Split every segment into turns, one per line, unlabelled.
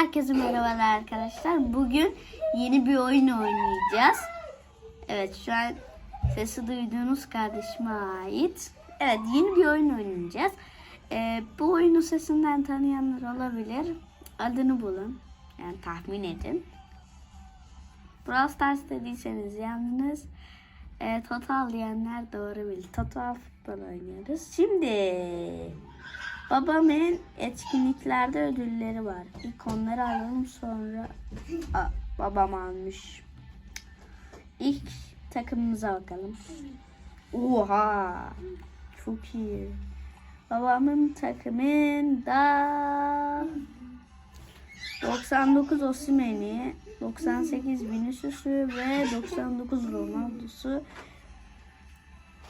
Herkese merhabalar arkadaşlar. Bugün yeni bir oyun oynayacağız. Evet şu an sesi duyduğunuz kardeşime ait. Evet yeni bir oyun oynayacağız. Ee, bu oyunu sesinden tanıyanlar olabilir. Adını bulun. Yani tahmin edin. Brawl Stars dediyseniz yalnız e, Total diyenler doğru bilir. Total futbol oynuyoruz. Şimdi babamın etkinliklerde ödülleri var. İlk onları alalım sonra Aa, babam almış. İlk takımımıza bakalım. Oha! Çok iyi. Babamın takımında 99 Osimhen'i, 98 Vinicius'u ve 99 Ronaldo'su,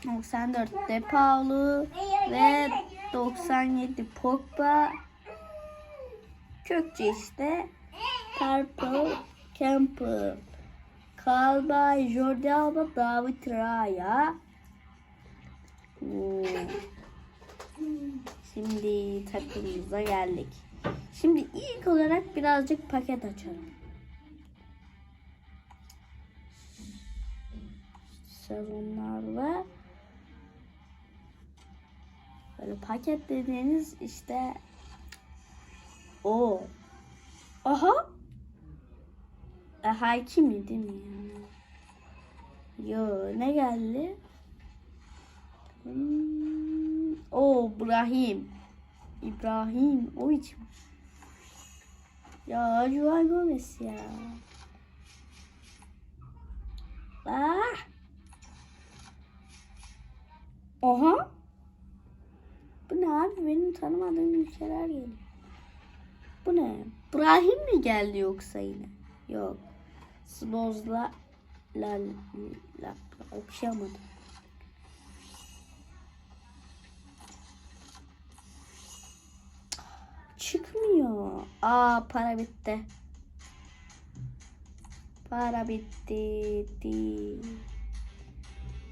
94 De Paul'u ve 97 Pogba, Kökçe işte, Purple, Campbell, Kalbay, Jordi Alba, David Raya. Şimdi takımımıza geldik. Şimdi ilk olarak birazcık paket açalım. Sezonlarla böyle paket dediğiniz işte o. Aha. Aha iki mi değil mi? ya? Yo ne geldi? Hmm, o İbrahim. İbrahim o için. Ya Juan Gomez ya. Ah. Oha. Benim tanımadığım ülkeler geliyor. Bu ne? İbrahim mi geldi yoksa yine? Yok. Slozla la la okuyamadım. Çıkmıyor. Aa para bitti. Para bitti. Di.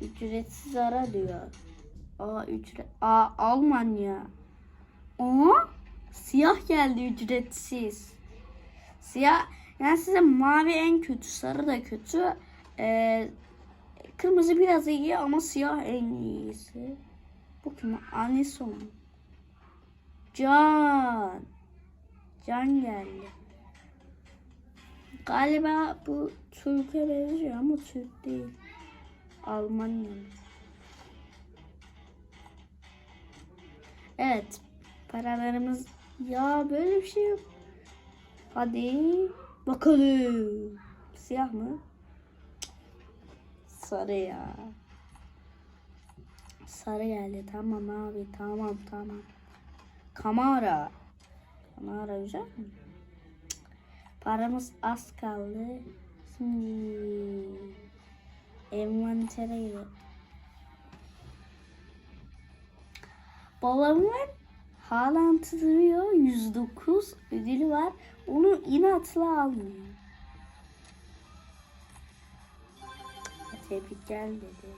Ücretsiz ara diyor. Aa ücret. Aa Almanya. Aa siyah geldi ücretsiz. Siyah yani size mavi en kötü, sarı da kötü. Ee, kırmızı biraz iyi ama siyah en iyisi. Bu kim? Anison. Can. Can geldi. Galiba bu Türk'e benziyor ama Türk değil. Almanya. Evet. Paralarımız ya böyle bir şey yok. Hadi bakalım. Siyah mı? Sarı ya. Sarı geldi. Tamam abi. Tamam tamam. Kamara. Kamara güzel mi? Paramız az kaldı. Şimdi envantere girelim. Babamın Haaland duruyor. 109 ödülü var. Onu inatla almıyor. Tebrikler dedi.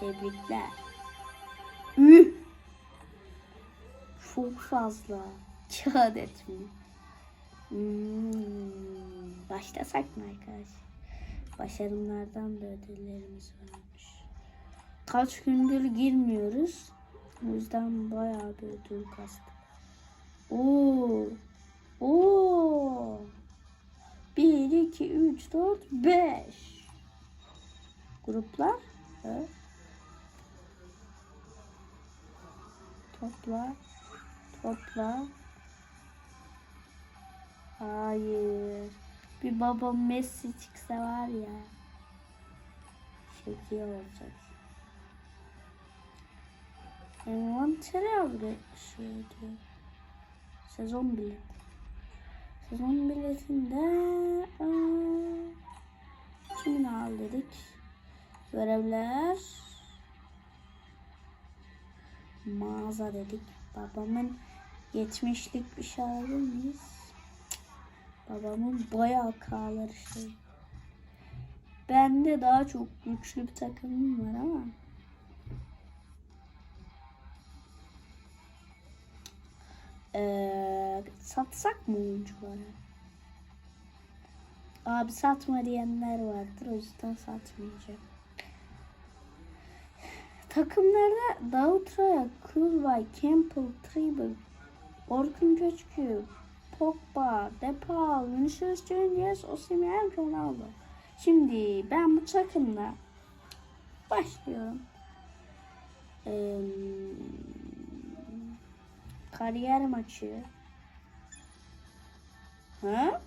Tebrikler. Üh! Çok fazla. Kağıt etmi. Hmm. Başlasak mı arkadaş? Başarımlardan da ödüllerimiz varmış. Kaç gündür girmiyoruz. O yüzden bayağı bir ödül kastık. Oo. Oo. 1, 2, 3, 4, 5. Gruplar. Evet. Topla. Topla. Hayır. Bir babam Messi çıksa var ya. İyi olacak. Envantere abi şöyle. Sezon bilet. Sezon biletinde aa, kimini al dedik. Görevler. Mağaza dedik. Babamın geçmişlik bir şey alabilir miyiz? Babamın bayağı kağları şey. Bende daha çok güçlü bir takımım var ama. Satsak mı oyuncuları? Abi satma diyenler vardır. O yüzden satmayacağım. Takımlarda Davut Raya, Kulvay, Campbell, Tribble, Orkun Köçkü, Pogba, Depay, Vinicius Junior, Osimhen, Ronaldo. Şimdi ben bu takımla başlıyorum. Ee, kariyer maçı. Ha?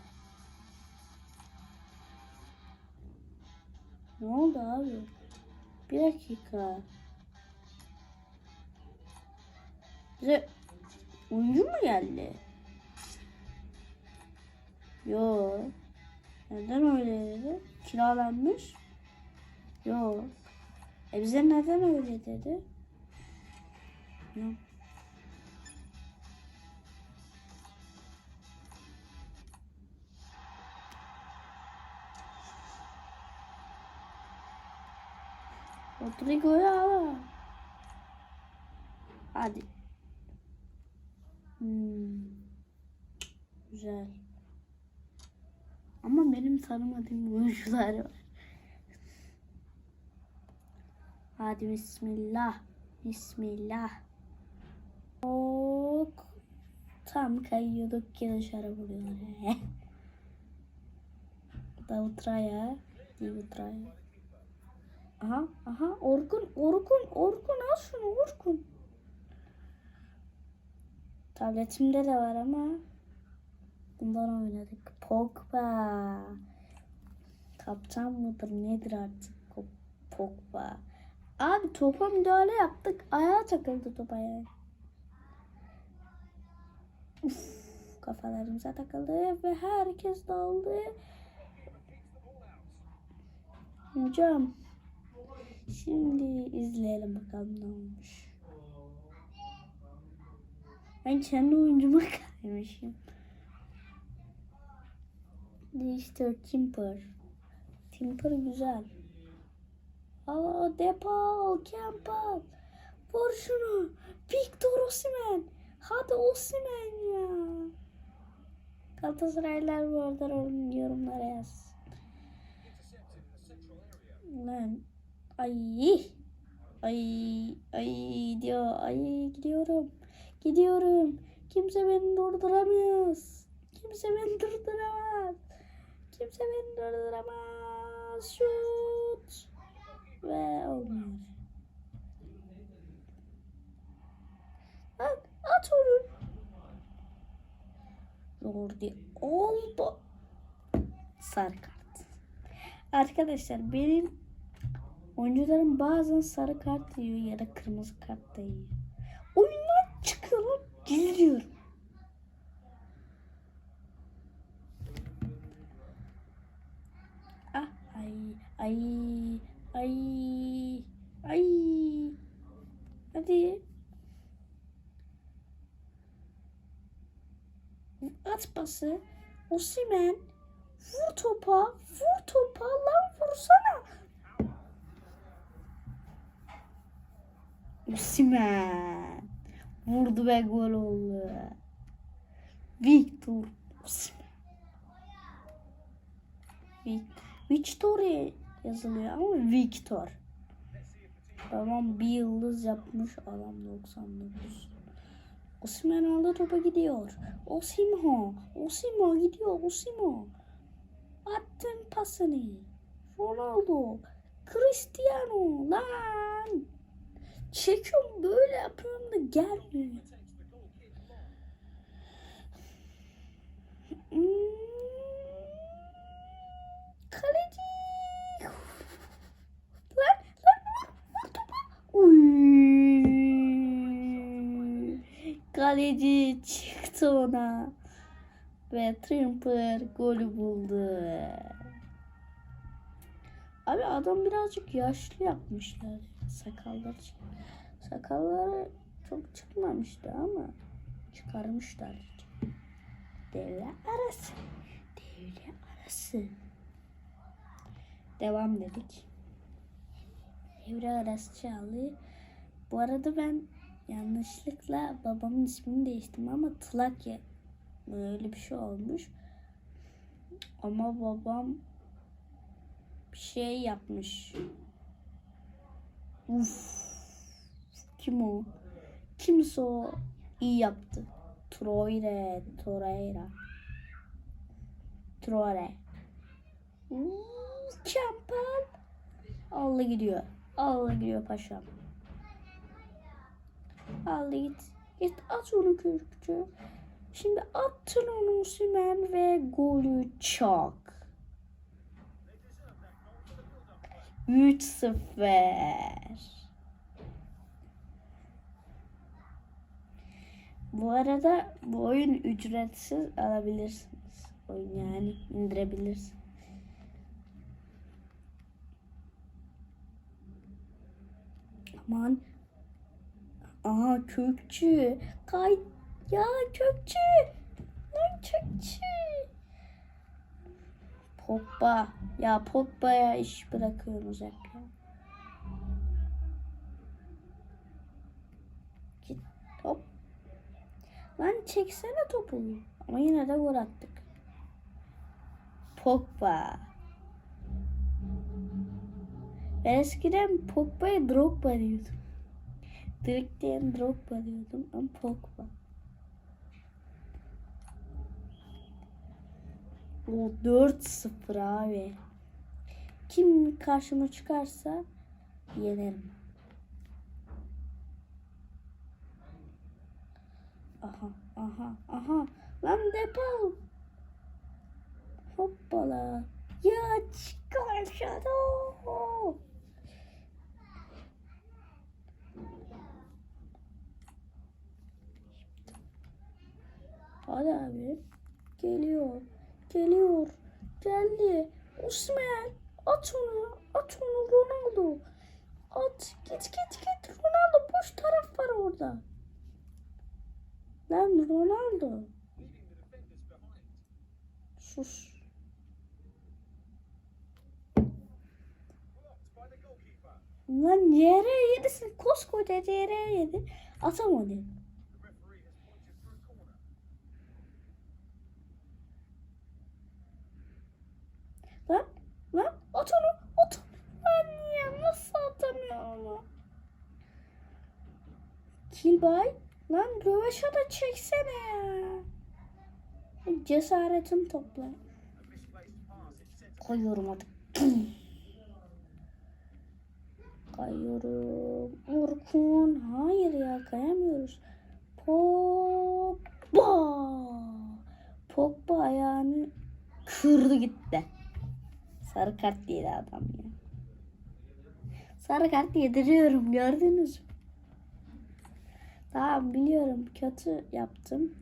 Ne oldu abi? Bir dakika. Bize oyuncu mu geldi? Yo. Neden öyle dedi? Kiralanmış. Yo. E bize neden öyle dedi? Yok. Rodrigo'yu al. Hadi. Hmm. Güzel. Ama benim tanımadığım oyuncular var. Hadi bismillah. Bismillah. Ok. Tam kayıyorduk ki dışarı vuruyor. Davut Raya. Davut Raya. Aha, aha, Orkun, Orkun, Orkun al şunu Orkun. Tabletimde de var ama bundan oynadık. Pogba. Kaptan mıdır nedir artık Pogba. Abi topa müdahale yaptık. Ayağa takıldı topa yani. Uf, kafalarımıza takıldı ve herkes dağıldı. Hocam. Şimdi izleyelim bakalım ne olmuş. Ben kendi oyuncuma kaymışım. Değiştir Timper. Timper güzel. Aa Depal, Campbell. Vur şunu. Victor Osimhen. Hadi Osimhen ya. Galatasaraylılar bu arada yorumlara yaz. Lan Ay. Ay. Ay diyor. Ay gidiyorum. Gidiyorum. Kimse beni durduramaz. Kimse beni durduramaz. Kimse beni durduramaz. Şut. Ve olmuyor. At, at onu. Zordi oldu. Sarı. Arkadaşlar benim Oyuncuların bazen sarı kart yiyor ya da kırmızı kart da yiyor. Oyundan çıkıyorum, geliyorum. Ah ay ay ay ay. Hadi. At pası. Osimen. Vur topa. Vur topa. Lan vursana. Osimhen. Vurdu ve gol oldu. Victor Osimhen. Victor yazılıyor ama Victor. Tamam bir yıldız yapmış adam 99. Osimhen aldı topa gidiyor. Osimhen. Osimhen gidiyor. Osimhen. Attın pasını. Ronaldo. Cristiano. Lan. Çekiyorum böyle yapıyorum da gelmiyor. Hmm. Kaleci. Lan lan vur, vur topa. Kaleci çıktı ona. Ve Trimper golü buldu. Abi adam birazcık yaşlı yapmışlar. Sakalları çık- Sakalları çok çıkmamıştı ama çıkarmışlar. Devre arası. Devre arası. Devam dedik. Devre arası çaldı. Bu arada ben yanlışlıkla babamın ismini değiştirdim ama Tlakya Öyle bir şey olmuş. Ama babam bir şey yapmış. Uf. Kim o? Kimse o iyi yaptı. Troire, Torreira. Troire. Mükemmel. Allah gidiyor. Allah gidiyor paşam. Allah git. Git at onu kürkçü. Şimdi attın onu Simen ve golü çak. 3-0. Bu arada bu oyun ücretsiz alabilirsiniz. Oyun yani indirebilirsiniz. Aman. Aha kökçü. Kay ya kökçü. Lan kökçü. Pogba. Ya Pogba'ya iş bırakıyorsunuz hep ya. Git hop. Lan çeksene topu. Ama yine de gol attık. Pogba. Ben eskiden Pogba'ya Drogba diyordum. Direkt diyen Drogba diyordum ama Pogba. O 4-0 abi. Kim karşıma çıkarsa yenerim. Aha, aha, aha. Lan Depal. Hoppala. Ya çıkar Shadow. Hadi abi. Geliyor. Geliyor. Geldi. Osman. At onu. At onu Ronaldo. At. Git git git. Ronaldo boş taraf var orada. Lan Ronaldo. Sus. Lan yere yedisin. Koskoca yere yedi. Atamadı. Lan lan at onu. Lan ya nasıl atamıyor onu? Kilbay lan röveşa da çeksene. Cesaretim topla. Koyuyorum hadi. Kayıyorum. Orkun. Hayır ya kayamıyoruz. Pogba. Pogba ayağını kırdı gitti. Sarı kart yedi adam ya. Sarı kart yediriyorum gördünüz mü? Tamam biliyorum kötü yaptım.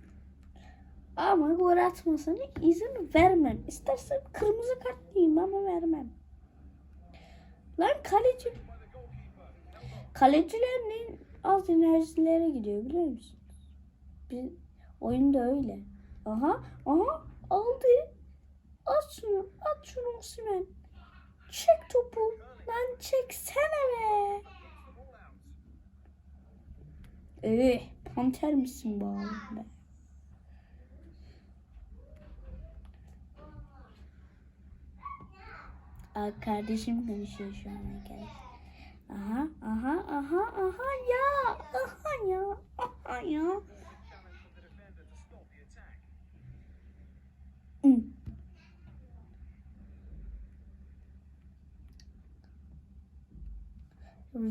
Ama gol atmasına izin vermem. İstersen kırmızı kart diyeyim ama vermem. Lan kaleci. Kalecilerin az enerjilere gidiyor biliyor musun? Bir oyunda öyle. Aha, aha aldı. At şunu, at şunu Osman. Çek topu. Lan çeksene be. Eh, panter misin oğlum be? Aa, kardeşim konuşuyor şu an arkadaşlar. Aha, aha, aha, aha ya, aha ya, aha ya.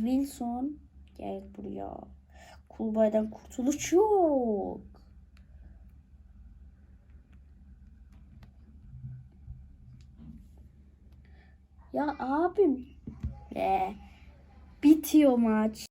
Wilson gel buraya. Kulbaydan kurtuluş yok. Ya abim. Be. Bitiyor maç.